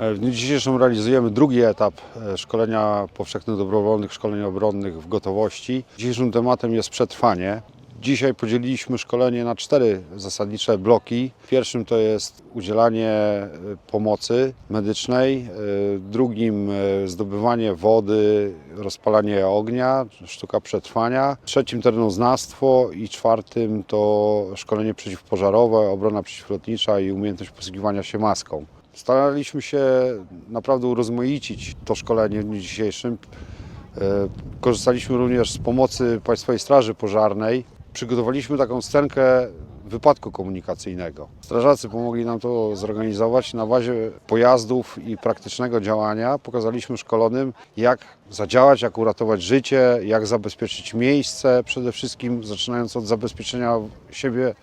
E, W dniu dzisiejszym realizujemy drugi etap e, szkolenia powszechnych dobrowolnych szkoleń obronnych w gotowości. Dzisiejszym tematem jest przetrwanie. Dzisiaj podzieliliśmy szkolenie na cztery zasadnicze bloki. Pierwszym to jest udzielanie e, pomocy medycznej, drugim zdobywanie wody, rozpalanie ognia, sztuka przetrwania, trzecim terenoznawstwo i czwartym to szkolenie przeciwpożarowe, obrona przeciwlotnicza i umiejętność posługiwania się maską. Staraliśmy się naprawdę urozmaicić to szkolenie w dniu dzisiejszym. E, Korzystaliśmy również z pomocy Państwowej Straży Pożarnej. Przygotowaliśmy taką scenkę wypadku komunikacyjnego. Strażacy pomogli nam to zorganizować na bazie pojazdów i praktycznego działania. Pokazaliśmy szkolonym, jak zadziałać, jak uratować życie, jak zabezpieczyć miejsce, przede wszystkim zaczynając od zabezpieczenia siebie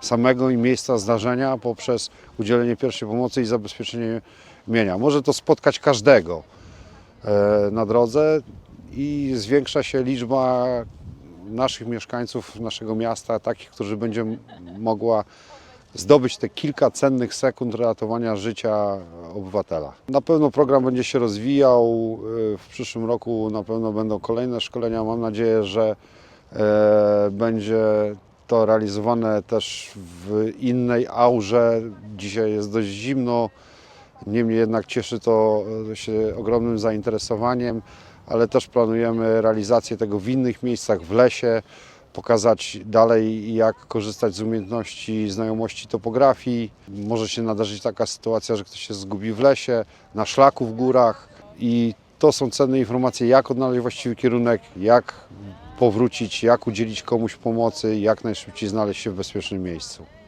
samego i miejsca zdarzenia poprzez udzielenie pierwszej pomocy i zabezpieczenie mienia. Może to spotkać każdego e, na drodze i zwiększa się liczba naszych mieszkańców naszego miasta, takich, którzy będzie mogła zdobyć te kilka cennych sekund ratowania życia obywatela. Na pewno program będzie się rozwijał. e, W przyszłym roku na pewno będą kolejne szkolenia. Mam nadzieję, że e, będzie to realizowane też w innej aurze. Dzisiaj jest dość zimno, niemniej jednak cieszy to e, się ogromnym zainteresowaniem, ale też planujemy realizację tego w innych miejscach, w lesie, pokazać dalej jak korzystać z umiejętności, znajomości topografii. Może się nadarzyć taka sytuacja, że ktoś się zgubi w lesie, na szlaku w górach i to są cenne informacje, jak odnaleźć właściwy kierunek, jak powrócić, jak udzielić komuś pomocy, jak najszybciej znaleźć się w bezpiecznym miejscu.